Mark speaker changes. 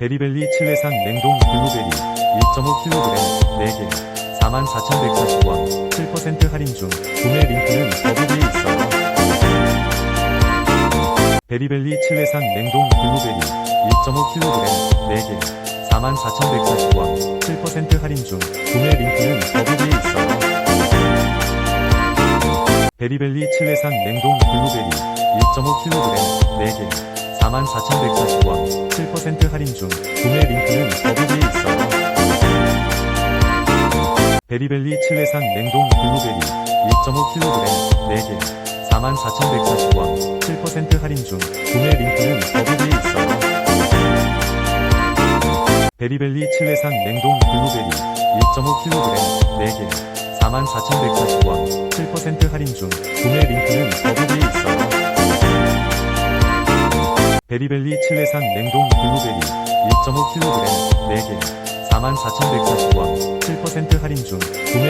Speaker 1: 베리벨리 칠레산 냉동 블루베리 1.5kg 4개 44,140원 7% 할인 중 구매 링크는 더보기에 있어요. 베리벨리 칠레산 냉동 블루베리 1.5kg 4개 44,140원 7% 할인 중 구매 링크는 더보기에 있어요. 베리벨리 칠레산 냉동 블루베리 1.5kg 4개 44,140원 7% 할인 중 구매 링크는 더보기에 있어요. 베리벨리 칠레산 냉동 블루베리 1.5kg 4개 44,140원 7% 할인 중 구매 링크는 더보기에 있어요. 베리벨리 칠레산 냉동 블루베리 1.5kg 4개 44,140원 7% 할인 중 구매 링크는 더보기에 있어요. 베리벨리 칠레산 냉동 블루베리 1.5kg 4개 44,140원 7% 할인 중 구매